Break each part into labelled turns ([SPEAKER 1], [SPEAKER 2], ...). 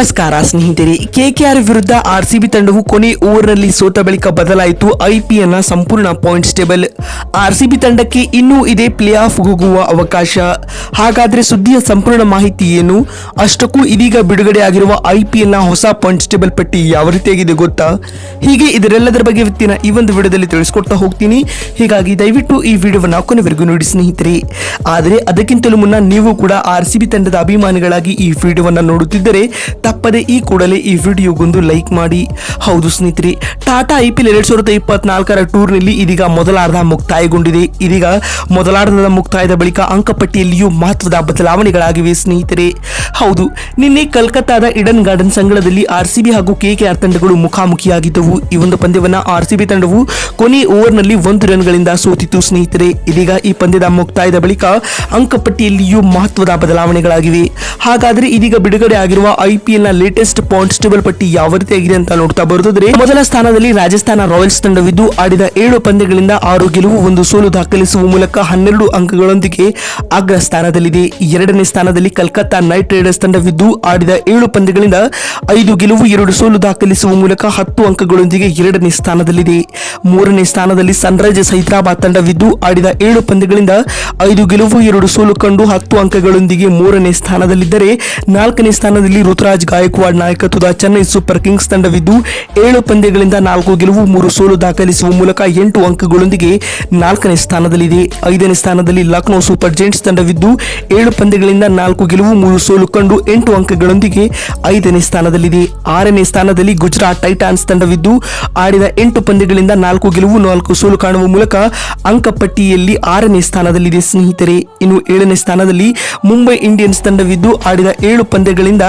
[SPEAKER 1] ನಮಸ್ಕಾರ ಸ್ನೇಹಿತರೆ, ಕೆಕೆಆರ್ ವಿರುದ್ಧ ಆರ್ಸಿಬಿ ತಂಡವು ಕೊನೆ ಓವರ್ನಲ್ಲಿ ಸೋತ ಬಳಿಕ ಬದಲಾಯಿತು. ಐಪಿಎಲ್ನ ಸಂಪೂರ್ಣ ಪಾಯಿಂಟ್ಸ್ ಟೇಬಲ್. ಆರ್ಸಿಬಿ ತಂಡಕ್ಕೆ ಇನ್ನೂ ಇದೆ ಪ್ಲೇ ಆಫ್ ಹೋಗುವ ಅವಕಾಶ. ಹಾಗಾದ್ರೆ ಸುದ್ದಿಯ ಸಂಪೂರ್ಣ ಮಾಹಿತಿ ಏನು? ಅಷ್ಟಕ್ಕೂ ಇದೀಗ ಬಿಡುಗಡೆ ಆಗಿರುವ ಐಪಿಎಲ್ನ ಹೊಸ ಪಾಯಿಂಟ್ಸ್ ಟೇಬಲ್ ಪಟ್ಟಿ ಯಾವ ರೀತಿಯಾಗಿದೆ ಗೊತ್ತಾ? ಹೀಗೆ ಇದರೆಲ್ಲದರ ಬಗ್ಗೆ ಇವತ್ತಿನ ಈ ಒಂದು ವಿಡಿಯೋದಲ್ಲಿ ತಿಳಿಸ್ಕೊಡ್ತಾ ಹೋಗ್ತೀನಿ. ಹೀಗಾಗಿ ದಯವಿಟ್ಟು ಈ ವಿಡಿಯೋವನ್ನು ಕೊನೆವರೆಗೂ ನೋಡಿ ಸ್ನೇಹಿತರೆ. ಆದರೆ ಅದಕ್ಕಿಂತಲೂ ಮುನ್ನ ನೀವು ಕೂಡ ಆರ್ ಸಿ ತಂಡದ ಅಭಿಮಾನಿಗಳಾಗಿ ಈ ವಿಡಿಯೋವನ್ನು ನೋಡುತ್ತಿದ್ದರೆ ತಪ್ಪದೆ ಈ ಕೂಡಲೇ ಈ ವಿಡಿಯೋಗೊಂದು ಲೈಕ್ ಮಾಡಿ. ಹೌದು ಸ್ನೇಹಿತರೆ, ಟಾಟಾ ಐ ಪಿ ಎಲ್ ಎರಡ್ ಸಾವಿರದ ಇಪ್ಪತ್ನಾಲ್ಕರ ಟೂರ್ನಲ್ಲಿ ಇದೀಗ ಮೊದಲಾರ್ಧ ಮುಕ್ತಾಯಗೊಂಡಿದೆ. ಇದೀಗ ಮೊದಲಾರ್ಧದ ಮುಕ್ತಾಯದ ಬಳಿಕ ಅಂಕಪಟ್ಟಿಯಲ್ಲಿಯೂ ಮಹತ್ವದ ಬದಲಾವಣೆಗಳಾಗಿವೆ ಸ್ನೇಹಿತರೆ. ಹೌದು, ನಿನ್ನೆ ಕಲ್ಕತ್ತಾದ ಇಡನ್ ಗಾರ್ಡನ್ ಸಂಗಳದಲ್ಲಿ ಆರ್ ಸಿ ಬಿ ಹಾಗೂ ಕೆಕೆಆರ್ ತಂಡಗಳು ಮುಖಾಮುಖಿಯಾಗಿದ್ದವು. ಈ ಒಂದು ಪಂದ್ಯವನ್ನ ಆರ್ ಸಿ ತಂಡವು ಕೊನೆ ಓವರ್ನಲ್ಲಿ ಒಂದು ರನ್ಗಳಿಂದ ಸೋತಿತು ಸ್ನೇಹಿತರೆ. ಇದೀಗ ಈ ಪಂದ್ಯದ ಮುಕ್ತಾಯದ ಬಳಿಕ ಅಂಕಪಟ್ಟಿಯಲ್ಲಿಯೂ ಮಹತ್ವದ ಬದಲಾವಣೆಗಳಾಗಿವೆ. ಹಾಗಾದ್ರೆ ಇದೀಗ ಬಿಡುಗಡೆ ಆಗಿರುವ ಐಪಿಎಲ್ ನ ಲೇಟೆಸ್ಟ್ ಪಾಯಿಂಟ್ಸ್ ಟೇಬಲ್ ಪಟ್ಟಿ ಯಾವ ರೀತಿ ಆಗಿದೆ ಅಂತ ನೋಡ್ತಾ ಬರುತ್ತಿದ್ರೆ, ಮೊದಲ ಸ್ಥಾನದಲ್ಲಿ ರಾಜಸ್ಥಾನ ರಾಯಲ್ಸ್ ತಂಡವಿದ್ದು ಆಡಿದ ಏಳು ಪಂದ್ಯಗಳಿಂದ ಆರು ಗೆಲುವು, ಒಂದು ಸೋಲು ದಾಖಲಿಸುವ ಮೂಲಕ ಹನ್ನೆರಡು ಅಂಕಗಳೊಂದಿಗೆ ಅಗ್ರ ಸ್ಥಾನದಲ್ಲಿದೆ. ಎರಡನೇ ಸ್ಥಾನದಲ್ಲಿ ಕಲ್ಕತ್ತಾ ನೈಟ್ ರೈಡರ್ಸ್ ತಂಡವಿದ್ದು ಆಡಿದ ಏಳು ಪಂದ್ಯಗಳಿಂದ ಐದು ಗೆಲುವು, ಎರಡು ಸೋಲು ದಾಖಲಿಸುವ ಮೂಲಕ ಹತ್ತು ಅಂಕಗಳೊಂದಿಗೆ ಎರಡನೇ ಸ್ಥಾನದಲ್ಲಿದೆ. ಮೂರನೇ ಸ್ಥಾನದಲ್ಲಿ ಸನ್ರೈಸರ್ಸ್ ಹೈದರಾಬಾದ್ ತಂಡವಿದ್ದು ಆಡಿದ ಏಳು ಪಂದ್ಯಗಳಿಂದ ಐದು ಗೆಲುವು, ಎರಡು ಸೋಲು ಕಂಡು ಹತ್ತು ಅಂಕಗಳೊಂದಿಗೆ ಮೂರನೇ ಸ್ಥಾನದಲ್ಲಿದ್ದರೆ ನಾಲ್ಕನೇ ಸ್ಥಾನದಲ್ಲಿ ಋತುರಾಜ್ ಗಾಯಕ್ವಾಡ್ ನಾಯಕತ್ವದ ಚೆನ್ನೈ ಸೂಪರ್ ಕಿಂಗ್ಸ್ ತಂಡವಿದ್ದು ಏಳು ಪಂದ್ಯಗಳಿಂದ ನಾಲ್ಕು ಗೆಲುವು, ಮೂರು ಸೋಲು ದಾಖಲಿಸುವ ಮೂಲಕ ಎಂಟು ಅಂಕಗಳೊಂದಿಗೆ ನಾಲ್ಕನೇ ಸ್ಥಾನದಲ್ಲಿದೆ. ಐದನೇ ಸ್ಥಾನದಲ್ಲಿ ಲಕ್ನೋ ಸೂಪರ್ ಜೈಂಟ್ಸ್ ತಂಡವಿದ್ದು ಏಳು ಪಂದ್ಯಗಳಿಂದ ನಾಲ್ಕು ಗೆಲುವು, ಮೂರು ಸೋಲು ಕಂಡು ಎಂಟು ಅಂಕಗಳೊಂದಿಗೆ ಐದನೇ ಸ್ಥಾನದಲ್ಲಿದೆ. ಆರನೇ ಸ್ಥಾನದಲ್ಲಿ ಗುಜರಾತ್ ಟೈಟಾನ್ಸ್ ತಂಡವಿದ್ದು ಆಡಿದ ಎಂಟು ಪಂದ್ಯಗಳಿಂದ ನಾಲ್ಕು ಗೆಲುವು, ನಾಲ್ಕು ಸೋಲು ಕಾಣುವ ಮೂಲಕ ಅಂಕಪಟ್ಟಿಯಲ್ಲಿ ಆರನೇ ಸ್ಥಾನದಲ್ಲಿದೆ ಸ್ನೇಹಿತರೆ. ಇನ್ನು ಏಳನೇ ಸ್ಥಾನದಲ್ಲಿ ಮುಂಬೈ ಇಂಡಿಯನ್ಸ್ ತಂಡವಿದ್ದು ಆಡಿದ ಏಳು ಪಂದ್ಯಗಳಿಂದ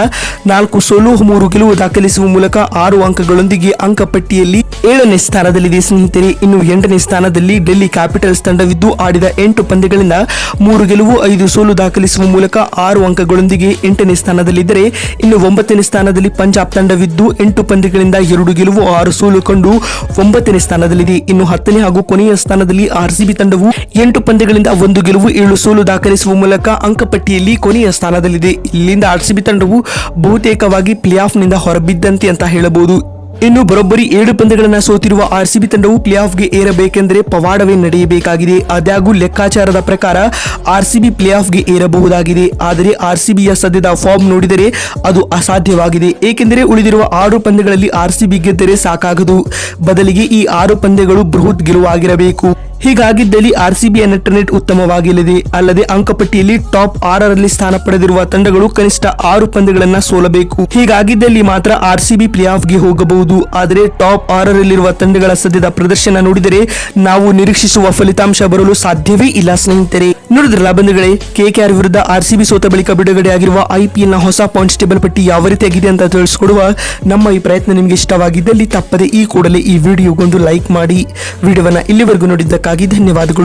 [SPEAKER 1] ನಾಲ್ಕು ಸೋಲು ಮೂರು ಗೆಲುವು ದಾಖಲಿಸುವ ಮೂಲಕ ಆರು ಅಂಕಗಳೊಂದಿಗೆ ಅಂಕಪಟ್ಟಿಯಲ್ಲಿ ಏಳನೇ ಸ್ಥಾನದಲ್ಲಿದೆ. ಸ್ನೇಹಿತರೆ, ಇನ್ನು ಎಂಟನೇ ಸ್ಥಾನದಲ್ಲಿ ಡೆಲ್ಲಿ ಕ್ಯಾಪಿಟಲ್ಸ್ ತಂಡವಿದ್ದು ಆಡಿದ ಎಂಟು ಪಂದ್ಯಗಳಿಂದ ಮೂರು ಗೆಲುವು, ಐದು ಸೋಲು ದಾಖಲಿಸುವ ಮೂಲಕ ಆರು ಅಂಕಗಳೊಂದಿಗೆ ಎಂಟನೇ ಸ್ಥಾನದಲ್ಲಿದ್ದರೆ, ಇನ್ನು ಒಂಬತ್ತನೇ ಸ್ಥಾನದಲ್ಲಿ ಪಂಜಾಬ್ ತಂಡವಿದ್ದು ಎಂಟು ಪಂದ್ಯಗಳಿಂದ ಎರಡು ಗೆಲುವು, ಆರು ಸೋಲು ಕಂಡು ಒಂಬತ್ತನೇ ಸ್ಥಾನದಲ್ಲಿದೆ. ಇನ್ನು ಹತ್ತನೇ ಹಾಗೂ ಕೊನೆಯ ಸ್ಥಾನದಲ್ಲಿ ಆರ್ಸಿಬಿ ತಂಡವು ಎಂಟು ಪಂದ್ಯಗಳಿಂದ ಒಂದು ಗೆಲುವು, ಏಳು ಸೋಲು ದಾಖಲಿಸುವ ಮೂಲಕ ಅಂಕಪಟ್ಟಿಯಲ್ಲಿ ಕೊನೆಯ ಸ್ಥಾನದಲ್ಲಿದೆ. ಇಲ್ಲಿಂದ ಆರ್ಸಿಬಿ ತಂಡವು ಬಹುತೇಕವಾಗಿ ಪ್ಲೇ ಆಫ್ನಿಂದ ಹೊರಬಿದ್ದಂತೆ ಅಂತ ಹೇಳಬಹುದು. ಇನ್ನು ಬರೋಬ್ಬರಿ ಏಳು ಪಂದ್ಯಗಳನ್ನು ಸೋತಿರುವ ಆರ್ಸಿಬಿ ತಂಡವು ಪ್ಲೇ ಆಫ್ಗೆ ಏರಬೇಕೆಂದರೆ ಪವಾಡವೇ ನಡೆಯಬೇಕಾಗಿದೆ. ಆದಾಗೂ ಲೆಕ್ಕಾಚಾರದ ಪ್ರಕಾರ ಆರ್ಸಿಬಿ ಪ್ಲೇ ಆಫ್ಗೆ ಏರಬಹುದಾಗಿದೆ. ಆದರೆ ಆರ್ಸಿಬಿಯ ಸದ್ಯದ ಫಾರ್ಮ್ ನೋಡಿದರೆ ಅದು ಅಸಾಧ್ಯವಾಗಿದೆ. ಏಕೆಂದರೆ ಉಳಿದಿರುವ ಆರು ಪಂದ್ಯಗಳಲ್ಲಿ ಆರ್ಸಿಬಿ ಗೆದ್ದರೆ ಸಾಕಾಗದು. ಬದಲಿಗೆ ಈ ಆರು ಪಂದ್ಯಗಳು ಬೃಹತ್ ಗೆಲುವಾಗಿರಬೇಕು. ಹೀಗಾಗಿದ್ದಲ್ಲಿ ಆರ್ಸಿಬಿಯ ನೆಟ್ ನೆಟ್ ಉತ್ತಮವಾಗಿಲ್ಲದೆ ಅಲ್ಲದೆ ಅಂಕಪಟ್ಟಿಯಲ್ಲಿ ಟಾಪ್ ಆರರಲ್ಲಿ ಸ್ಥಾನ ಪಡೆದಿರುವ ತಂಡಗಳು ಕನಿಷ್ಠ ಆರು ಪಂದ್ಯಗಳನ್ನ ಸೋಲಬೇಕು. ಹೀಗಾಗಿದ್ದಲ್ಲಿ ಮಾತ್ರ ಆರ್ಸಿಬಿ ಪ್ಲೇ ಆಫ್ಗೆ ಹೋಗಬಹುದು. ಆದರೆ ಟಾಪ್ ಆರರಲ್ಲಿರುವ ತಂಡಗಳ ಸದ್ಯದ ಪ್ರದರ್ಶನ ನೋಡಿದರೆ ನಾವು ನಿರೀಕ್ಷಿಸುವ ಫಲಿತಾಂಶ ಬರಲು ಸಾಧ್ಯವೇ ಇಲ್ಲ ಸ್ನೇಹಿತರೆ. ನೋಡಿದ್ರಲ್ಲ ಬಂಧುಗಳೇ ಆರ್ ವಿರುದ್ಧ ಆರ್ ಸಿ ಬಿ ಸೋತ ಬಳಿಕ ಬಿಡುಗಡೆಯಾಗಿರುವ ಐಪಿಎಲ್ನ ಹೊಸ ಪಾಯಿಂಟ್ಸ್ ಟೇಬಲ್ ಪಟ್ಟಿ ಯಾವ ರೀತಿಯಾಗಿದೆ ಅಂತ ತಿಳಿಸ್ಕೊಡುವ ನಮ್ಮ ಈ ಪ್ರಯತ್ನ ನಿಮಗೆ ಇಷ್ಟವಾಗಿದ್ದಲ್ಲಿ ತಪ್ಪದೆ ಈ ಕೂಡಲೇ ಈ ವಿಡಿಯೋಗೊಂದು ಲೈಕ್ ಮಾಡಿ, ವಿಡಿಯೋವನ್ನ ಇಲ್ಲಿವರೆಗೂ ನೋಡಿದ್ದಕ್ಕಾಗಿ ಧನ್ಯವಾದಗಳು.